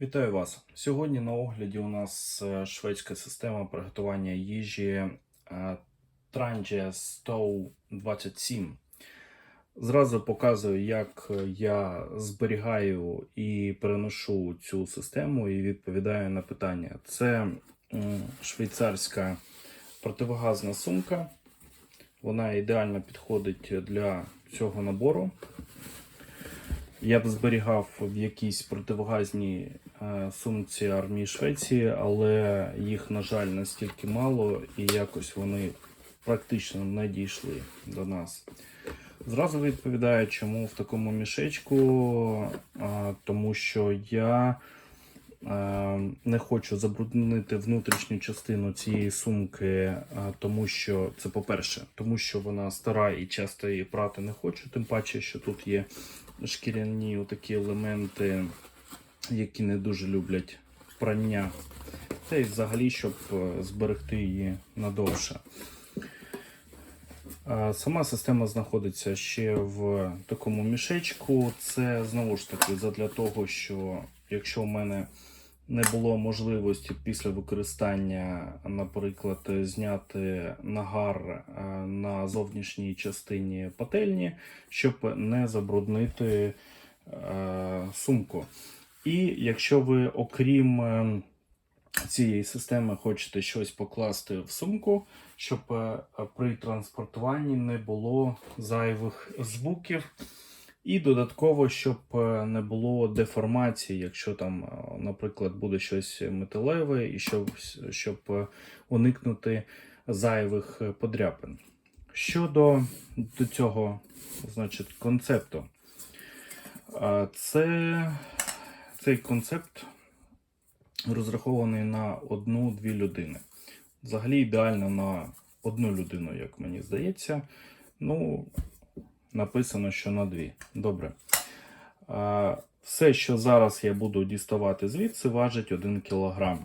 Вітаю вас! Сьогодні на огляді у нас е, шведська система приготування їжі е, Trangia 127. Зразу показую, як я зберігаю і переношу цю систему і відповідаю на питання. Це швейцарська противогазна сумка. Вона ідеально підходить для цього набору. Я б зберігав в якійсь противогазній е, сумці армії Швеції, але їх, на жаль, настільки мало, і якось вони практично не дійшли до нас. Зразу відповідаю, чому в такому мішечку, Е, тому що я е, не хочу забруднити внутрішню частину цієї сумки, е, тому що це по-перше, тому що вона стара і часто її прати не хочу, тим паче, що тут є шкіряні такі елементи, які не дуже люблять прання. Та й взагалі, щоб е, зберегти її надовше. Сама система знаходиться ще в такому мішечку. Це знову ж таки задля того, що якщо в мене не було можливості після використання, наприклад, зняти нагар е, на зовнішній частині пательні, щоб не забруднити е, сумку. І якщо ви, окрім е, цієї системи, хочете щось покласти в сумку, щоб е, при транспортуванні не було зайвих звуків. І додатково, щоб е, не було деформації, якщо там, наприклад, буде щось металеве, і щоб, щоб уникнути зайвих подряпин. Щодо до цього, значить, концепту, це, цей концепт розрахований на одну-дві людини. Взагалі ідеально на одну людину, як мені здається. Ну, написано, що на дві. Добре. Все, що зараз я буду діставати звідси, важить 1 кг.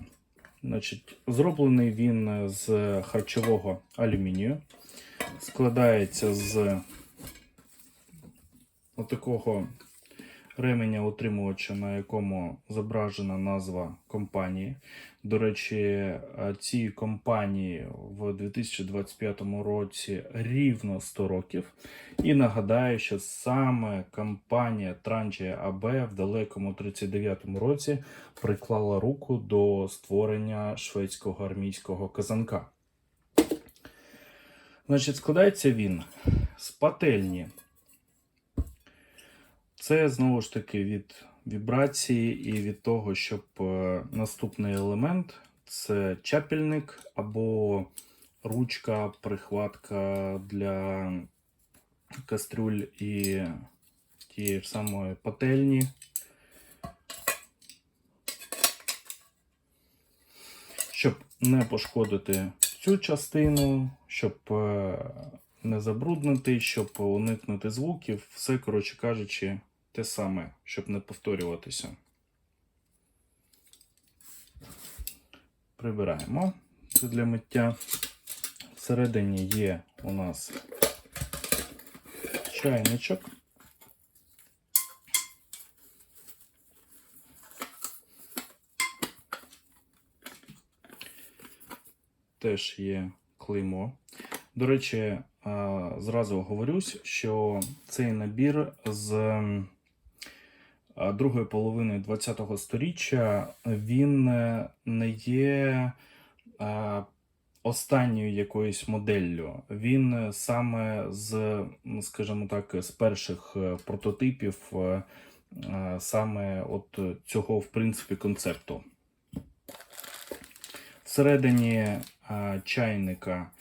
Значить, зроблений він з харчового алюмінію. Складається з отакого ременя утримувача, на якому зображена назва компанії. До речі, е, цій компанії в 2025 році рівно 100 років. І нагадаю, що саме компанія Trangia AB в далекому 39-му році приклала руку до створення шведського армійського казанка. Значить, складається він з пательні. Це знову ж таки від вібрації і від того, щоб е, наступний елемент це чапельник або ручка, прихватка для кастрюль і тієї ж самої пательні. Щоб не пошкодити цю частину, щоб е, не забруднити, щоб уникнути звуків, все, коротше кажучи, те саме, щоб не повторюватися. Прибираємо це для миття. Всередині є у нас чайничок. Теж є клеймо. До речі, зразу говорюсь, що цей набір з другої половини ХХ століття він е, не є останньою якоюсь моделлю. Він е, саме з, скажімо так, з перших е, прототипів е, е, саме от цього, в принципі, концепту. Всередині чайника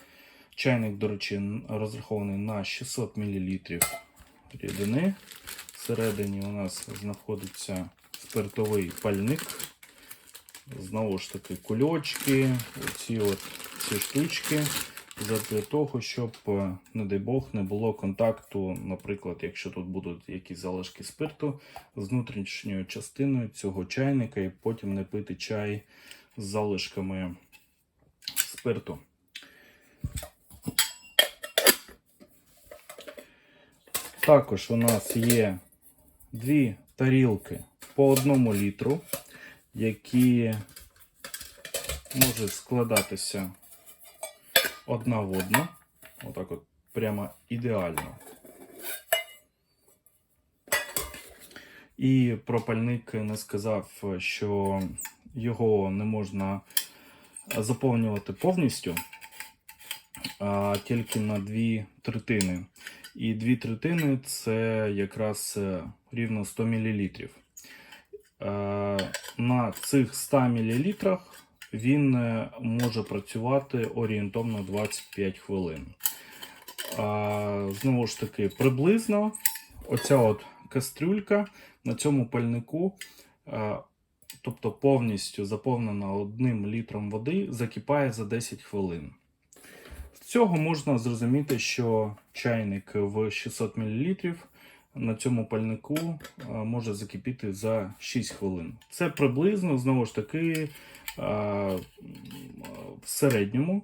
Чайник, до речі, розрахований на 600 мл рідини. Всередині у нас знаходиться спиртовий пальник. Знову ж таки, кульочки, оці от ці штучки. Для того, щоб, е, не дай Бог, не було контакту, наприклад, якщо тут будуть якісь залишки спирту з внутрішньою частиною цього чайника, і потім не пити чай з залишками спирту. Також у нас є дві тарілки по одному літру. які можуть складатися одна в одну. Отак от прямо ідеально. І пропальник не сказав, що його не можна заповнювати повністю, а тільки на дві третини. І дві третини це якраз е, рівно 100 мл. На цих 100 мл він е, може працювати орієнтовно 25 хвилин. Знову ж таки, приблизно оця от кастрюлька на цьому пальнику, тобто повністю заповнена одним літром води, закипає за 10 хвилин. З цього можна зрозуміти, що чайник в 600 мл на цьому пальнику може закипіти за 6 хвилин. Це приблизно, знову ж таки, в середньому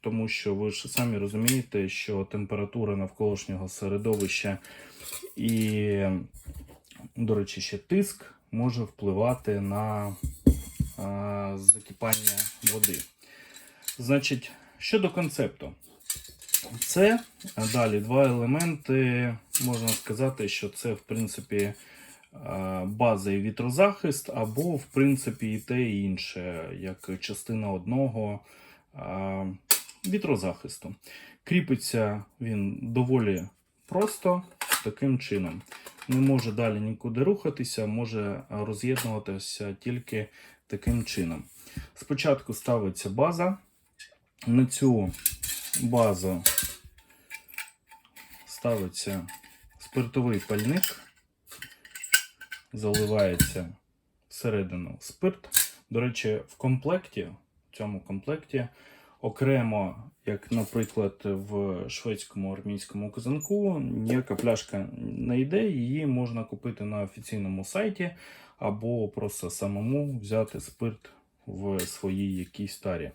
тому що ви ж самі розумієте, що температура навколишнього середовища і, до речі, ще тиск може впливати на а, закипання води. Значить, щодо концепту, це далі два елементи. Можна сказати, що це, в принципі, база і вітрозахист, або, в принципі, і те, і інше, як частина одного. вітрозахисту. Кріпиться він доволі просто таким чином. Не може далі нікуди рухатися, може роз'єднуватися тільки таким чином. Спочатку ставиться база. На цю базу ставиться спиртовий пальник, заливається всередину спирт. До речі, в комплекті, в цьому комплекті окремо, як, наприклад, в шведському армійському казанку, ніяка пляшка не йде, її можна купити на офіційному сайті, або просто самому взяти спирт в своїй якійсь тарі.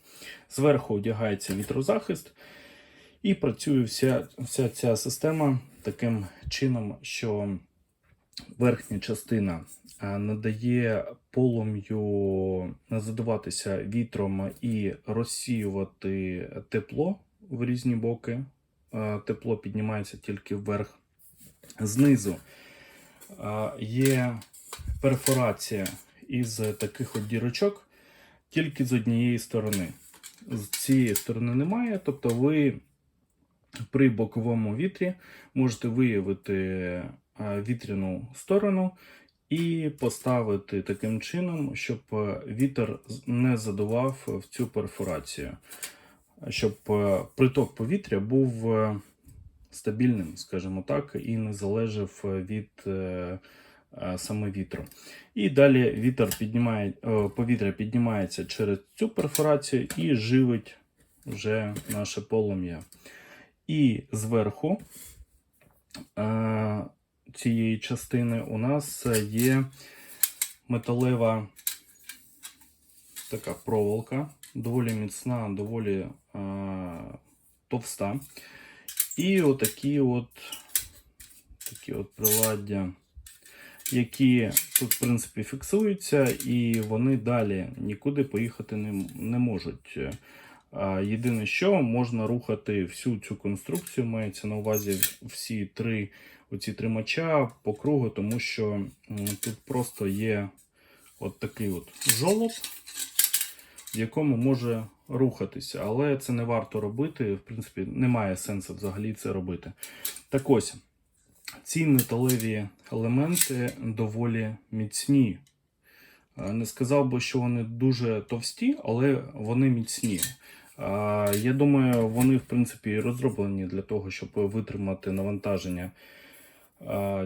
Зверху одягається вітрозахист, і працює вся, вся ця система таким чином, що верхня частина надає полум'ю задуватися вітром і розсіювати тепло в різні боки. Тепло піднімається тільки вверх. Знизу є перфорація із таких от дірочок тільки з однієї сторони. З цієї сторони немає, тобто ви при боковому вітрі можете виявити вітряну сторону і поставити таким чином, щоб е, вітер не задував в цю перфорацію, щоб е, приток повітря був е, стабільним, скажімо так, і не залежав від е, е, саме вітру. І далі вітер піднімає, е, повітря піднімається через цю перфорацію і живить вже наше полум'я. І зверху е, цієї частини у нас є металева така проволока, доволі міцна, доволі е, товста. І отакі от, такі от приладдя, які тут, в принципі, фіксуються, і вони далі нікуди поїхати не, не можуть. Єдине, що можна рухати всю цю конструкцію, мається на увазі всі три оці тримача по кругу, тому що тут просто є от такий от жолоб, в якому може рухатися. Але це не варто робити. В принципі, немає сенсу взагалі це робити. Так ось, ці металеві елементи доволі міцні. Е, Не сказав би, що вони дуже товсті, але вони міцні. Я думаю, вони в принципі розроблені для того, щоб витримати навантаження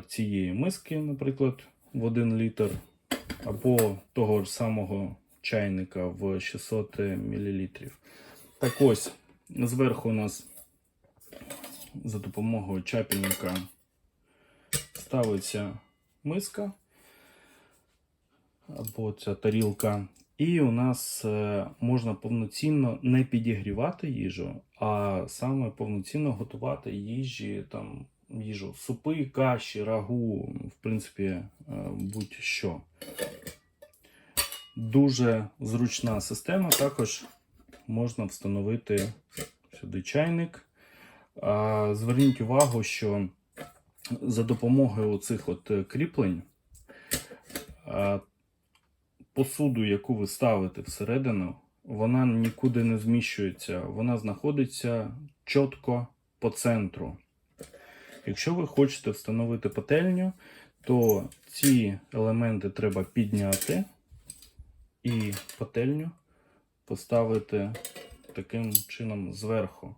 цієї миски, наприклад, в 1 літр, або того ж самого чайника в 600 мл. Так ось, зверху у нас за допомогою чапельника ставиться миска або ця тарілка. І у нас е, можна повноцінно не підігрівати їжу, а саме повноцінно готувати їжі, там, їжу, супи, каші, рагу, в принципі, е, будь-що. Дуже зручна система. Також можна встановити сюди чайник. Зверніть увагу, що за допомогою цих от е, кріплень посуду, яку ви ставите всередину, вона нікуди не зміщується. Вона знаходиться чітко по центру. Якщо ви хочете встановити пательню, то ці елементи треба підняти і пательню поставити таким чином зверху.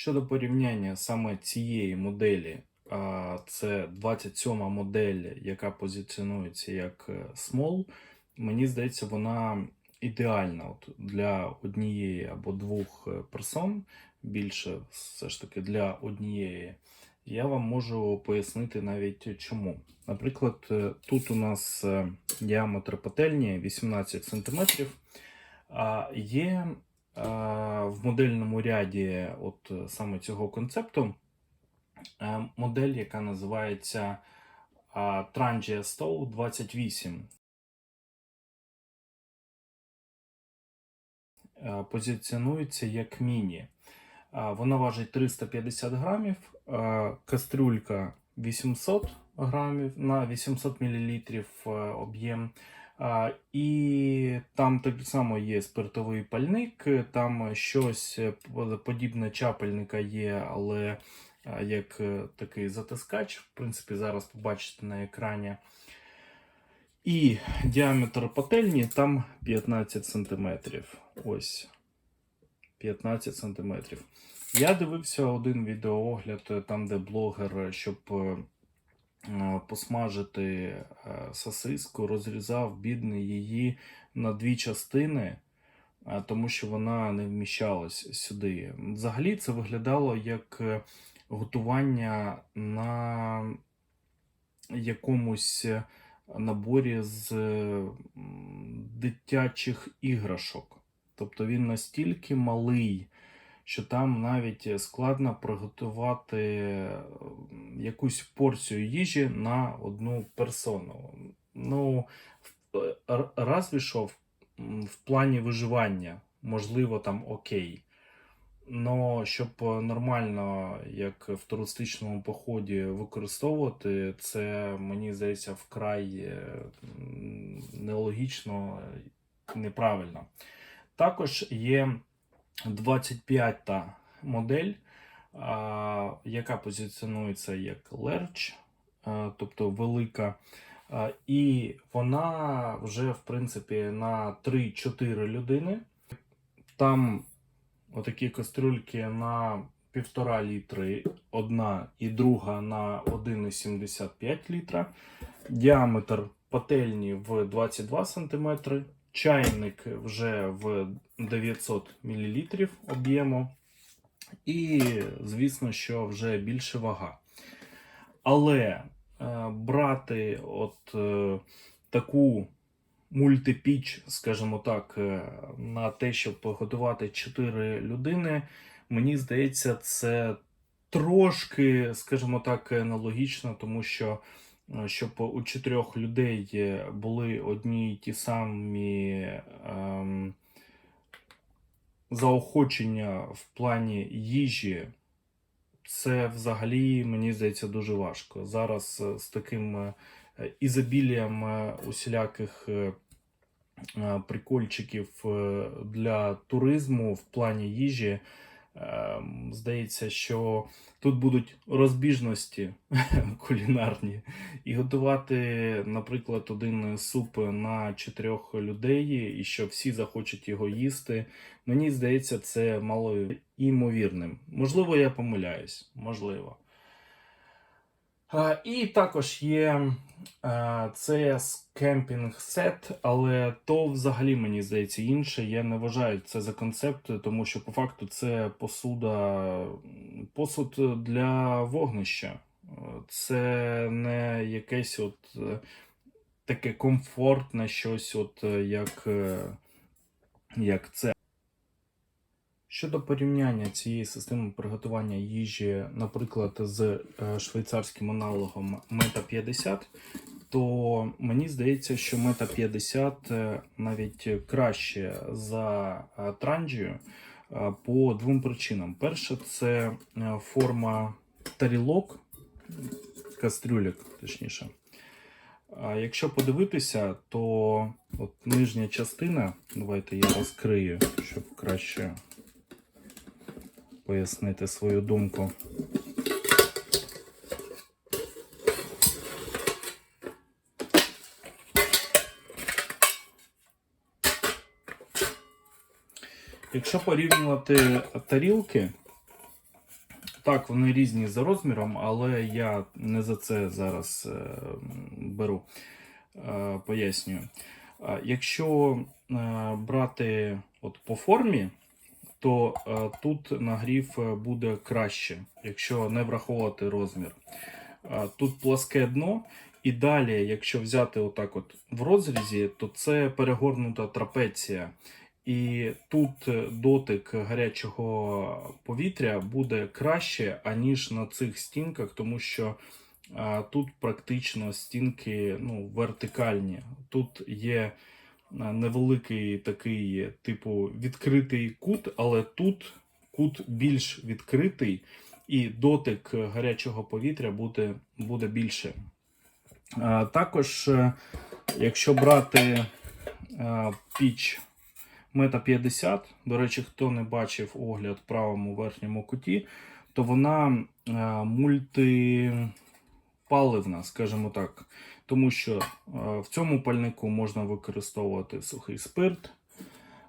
Щодо порівняння саме цієї моделі, це 27 модель, яка позиціонується як е, Small, мені здається, вона ідеальна для однієї або двох е, персон, більше все ж таки для однієї. Я вам можу пояснити навіть чому. Наприклад, е, тут у нас діаметр пательні 18 см. А є в модельному ряді от е, саме цього концепту е, модель, яка називається Trangia Stow 28. Е, Позиціонується як міні. Вона важить 350 грамів, кастрюлька 800 грамів на 800 мл об'єм. І там так само є спиртовий пальник, там щось е, подібне чапельника є, але як е, такий затискач. В принципі, зараз побачите на екрані. І діаметр пательні там 15 см. Ось 15 см. Я дивився один відеоогляд, е, там, де блогер, щоб е, е, посмажити е, сосиску, розрізав бідний її на дві частини, е, тому що вона не вміщалась сюди. Взагалі це виглядало як е, готування на якомусь е, наборі з е, дитячих іграшок. Тобто він настільки малий, що там навіть складно приготувати е, якусь порцію їжі на одну персону. Ну, разві що в, плані виживання, можливо, там окей. Но щоб нормально, як в туристичному поході, використовувати, це мені здається вкрай е, нелогічно, е, неправильно. Також є 25-та модель, яка позиціонується як Lerch, тобто велика. І вона вже, в принципі, на 3-4 людини. Там отакі кастрюльки на 1,5 літри, одна і друга на 1,75 літра. Діаметр пательні в 22 см, чайник вже в 900 мл об'єму. І, звісно, що вже більше вага. Але е, брати от е, таку мультипіч, скажімо так, е, на те, щоб готувати 4 людини, мені здається, це трошки, скажімо так, нелогічно, тому що щоб у чотирьох людей е, були одні й ті самі ем, заохочення в плані їжі, це взагалі, мені здається, дуже важко. Зараз е, з таким е, ізобілієм е, усіляких е, е, прикольчиків е, для туризму в плані їжі. Е, Здається, що тут будуть розбіжності кулінарні. І готувати, наприклад, один суп на чотирьох людей, і що всі захочуть його їсти. Мені здається, це мало імовірним. Можливо, я помиляюсь. Можливо. І також є е, це кемпінг сет, але то взагалі мені здається інше. Я не вважаю це за концепт, тому що по факту це посуда, посуд для вогнища. Е, Це не якесь от е, таке комфортне щось, от як, як це. Щодо порівняння цієї системи приготування їжі, наприклад, з е, швейцарським аналогом Meta 50, то мені здається, що мета 50 е, навіть краще за е, транджію е, по двом причинам. Перше, це форма тарілок, кастрюлік, точніше. Якщо подивитися, то от нижня частина, давайте я розкрию, щоб краще пояснити свою думку. Якщо порівнювати тарілки, так, вони різні за розміром, але я не за це зараз е, беру, е, пояснюю. Якщо е, брати от по формі, то е, тут нагрів е, буде краще, якщо не враховувати розмір. Е, Тут пласке дно, і далі, якщо взяти отак от в розрізі, то це перегорнута трапеція. І тут дотик гарячого повітря буде краще, аніж на цих стінках, тому що а, тут практично стінки ну, вертикальні. Тут є невеликий такий, типу, відкритий кут, але тут кут більш відкритий, і дотик гарячого повітря буде, буде більше. Також, е, якщо брати піч Мета 50, до речі, хто не бачив огляд в правому верхньому куті, то вона е, мультипаливна, скажімо так. Тому що е, в цьому пальнику можна використовувати сухий спирт.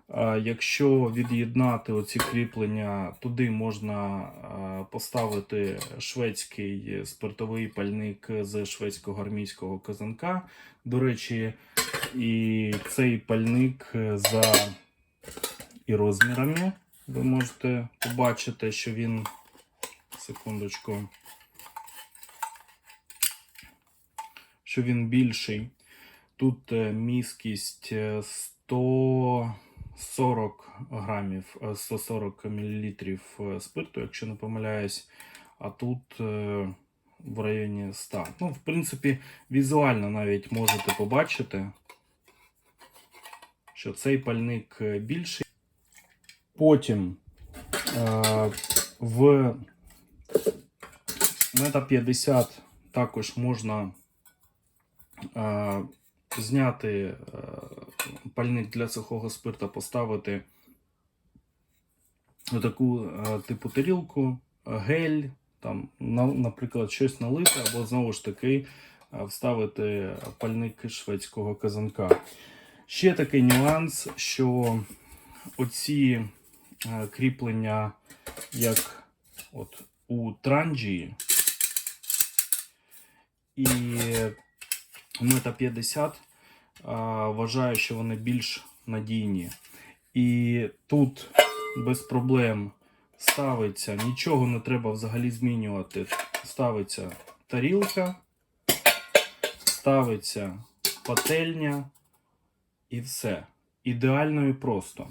Е, якщо від'єднати оці кріплення, туди можна е, поставити шведський спиртовий пальник з шведського армійського казанка. До речі, і цей пальник за і розмірами. Ви можете побачити, що він. Секундочку. Що він більший. Тут е, міськість е, 140 грамів, е, 140 мл спирту, якщо не помиляюсь. А тут е, в районі 100. Ну, в принципі, візуально навіть можете побачити, що цей пальник е, більший. Потім е, в Мета 50 також можна е, зняти е, пальник для сухого спирта, поставити таку е, типу тарілку, е, гель, там, наприклад, щось налити, або знову ж таки вставити пальник шведського казанка. Ще такий нюанс, що оці кріплення, як от у транджії і Мета 50, е, вважаю, що вони більш надійні. І тут без проблем ставиться, нічого не треба взагалі змінювати. Ставиться тарілка, ставиться пательня і все. Ідеально і просто.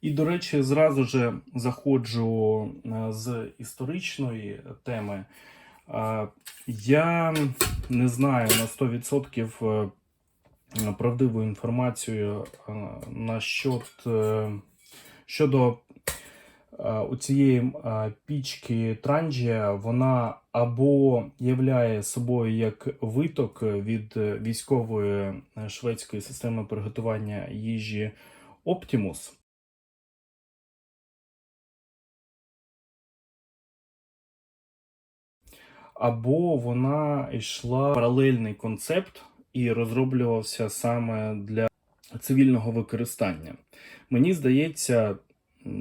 І, до речі, зразу же заходжу е, з історичної теми. Я не знаю на 100% е, правдиву інформацію е, насчет, е, щодо у цієї пічки Транджія, вона або являє собою як виток від військової шведської системи приготування їжі Optimus, або вона йшла паралельний концепт і розроблювався саме для цивільного використання. Мені здається,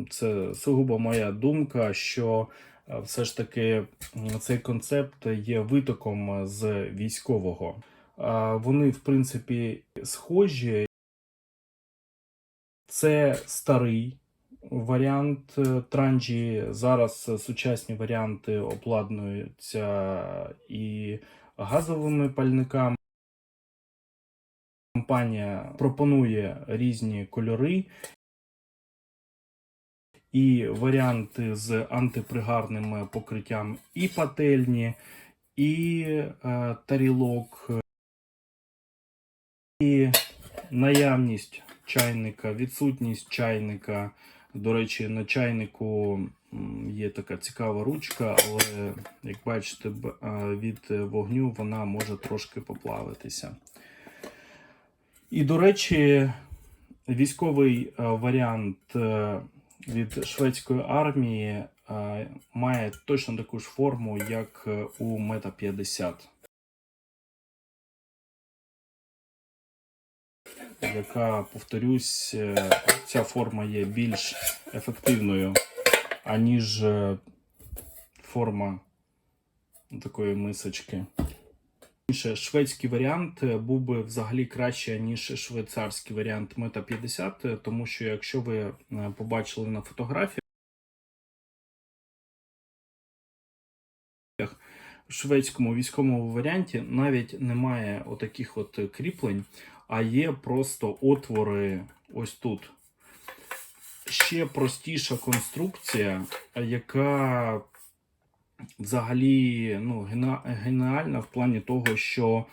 це сугубо моя думка, що е, все ж таки цей концепт є витоком з військового. Вони, в принципі, схожі. Це старий варіант е, транджі. Зараз е, сучасні варіанти обладнуються і газовими пальниками. Компанія пропонує різні кольори і варіанти з антипригарним покриттям і пательні, і е, тарілок наявність чайника, відсутність чайника. До речі, на чайнику є така цікава ручка, але як бачите, від вогню вона може трошки поплавитися. І, до речі, військовий варіант е, від шведської армії має точно таку ж форму, як е, у Мета 50. Яка, повторюсь, е, ця форма є більш ефективною, аніж е, форма такої мисочки. Шведський варіант е, був би взагалі краще, ніж швейцарський варіант Мета 50, е, тому що якщо ви побачили на фотографіях, шведському військовому варіанті навіть немає отаких от кріплень, а є просто отвори ось тут. Ще простіша конструкція, яка взагалі ну, геніальна в плані того, що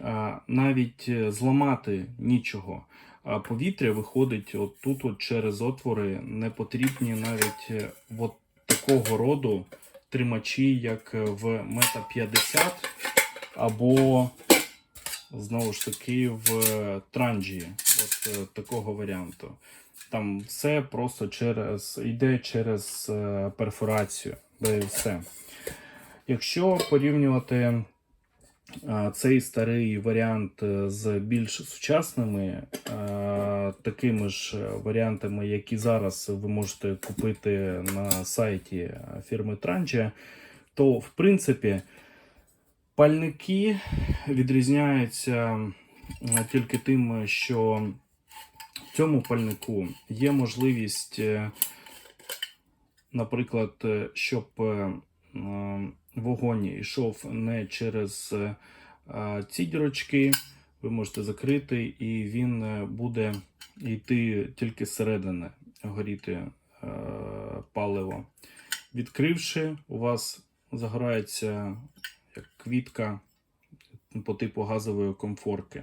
а, навіть е, зламати нічого. А повітря виходить от тут от через отвори, не потрібні навіть е, от такого роду тримачі, як в Мета 50, або знову ж таки в транжі. от е, такого варіанту. Там все просто через йде через е, перфорацію, де і все. Якщо порівнювати е, цей старий варіант е, з більш сучасними, е, такими ж варіантами, які зараз ви можете купити на сайті фірми Trangia, то в принципі пальники відрізняються е, тільки тим, що в цьому пальнику є можливість, е, наприклад, е, щоб е, е, вогонь йшов не через е, ці дірочки, ви можете закрити, і він е, буде йти тільки зсередини, горіти е, паливо. Відкривши, у вас загорається як квітка по типу газової комфорки.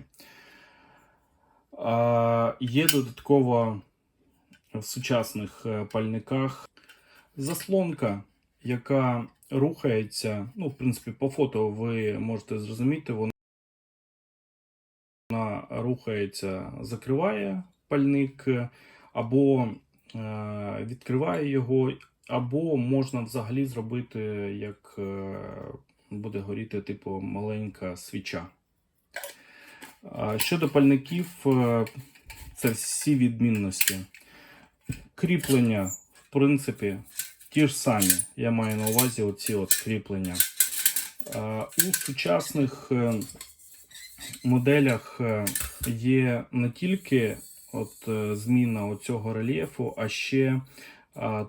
Є додатково в сучасних пальниках заслонка, яка рухається. Ну, в принципі, по фото ви можете зрозуміти, вона рухається, закриває пальник, або е, відкриває його, або можна взагалі зробити, як е, буде горіти, типу, маленька свіча. Щодо пальників, е, це всі відмінності. Кріплення, в принципі, ті ж самі. Я маю на увазі оці от кріплення. У сучасних е, моделях е, є не тільки от е, зміна оцього рельєфу, а ще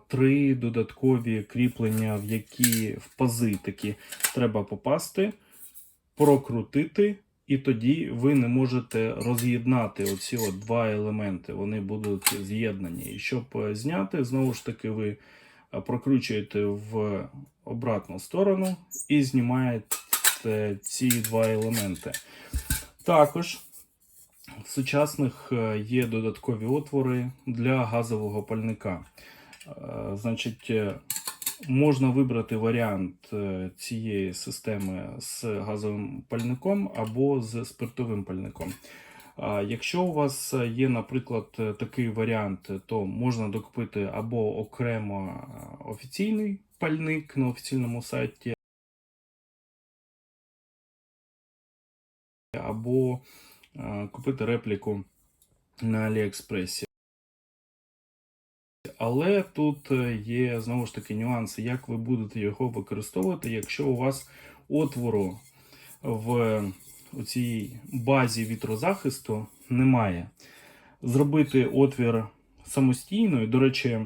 три додаткові кріплення, в які в пази такі треба попасти, прокрутити, і тоді ви не можете роз'єднати оці от два елементи. Вони будуть з'єднані. І щоб е, зняти, знову ж таки, ви е, прокручуєте в обратну сторону і знімаєте ці два елементи. Також в сучасних е, є додаткові отвори для газового пальника. Е, Значить, е, можна вибрати варіант цієї системи з газовим пальником або з спиртовим пальником. Якщо у вас є, наприклад, е, такий варіант, то можна докупити або окремо е, офіційний пальник на офіційному сайті, або е, купити репліку на Аліекспресі. Але тут е, є знову ж таки нюанси, як ви будете його використовувати, якщо у вас отвору в цій базі вітрозахисту немає. Зробити отвір самостійно, і, до речі,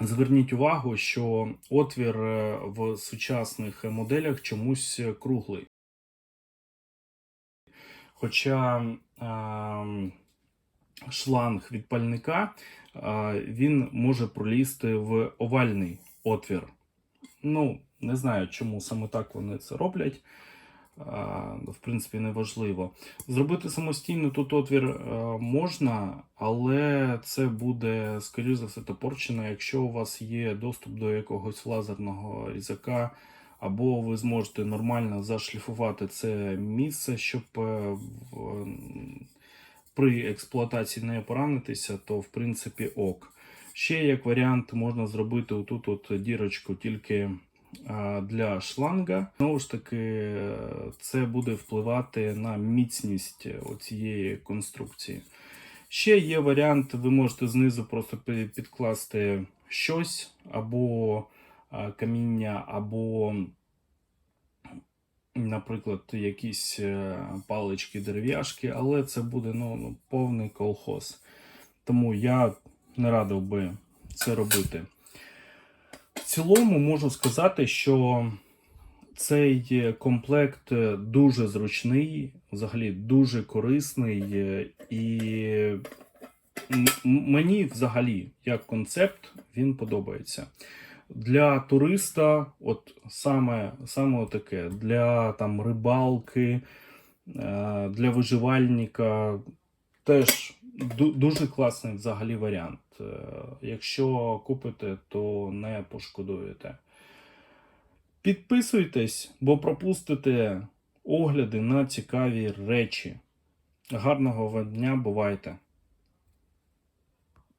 зверніть увагу, що отвір е, в сучасних моделях чомусь круглий. Хоча ем, шланг від пальника а, він може пролізти в овальний отвір. Ну, не знаю, чому саме так вони це роблять. В принципі, не важливо. Зробити самостійно тут отвір е, можна, але це буде, скоріш за все, топорчено, якщо у вас є доступ до якогось лазерного різака, або ви зможете нормально зашліфувати це місце, щоб е, при експлуатації не поранитися, то в принципі ок. Ще як варіант можна зробити отут от дірочку тільки для шланга. Знову ж таки, е, це буде впливати на міцність цієї конструкції. Ще є варіант, ви можете знизу просто підкласти щось, або каміння, або, наприклад, якісь е, палички, дерев'яшки, але це буде ну, ну, повний колхоз. Тому я не радив би це робити. Цілому можу сказати, що цей комплект дуже зручний, взагалі дуже корисний, і мені взагалі як концепт він подобається. Для туриста, от саме, саме таке, для там рибалки, е, для виживальника теж дуже класний взагалі варіант. Е, Якщо купите, то не пошкодуєте. Підписуйтесь, бо пропустите огляди на цікаві речі. Гарного вам дня, бувайте!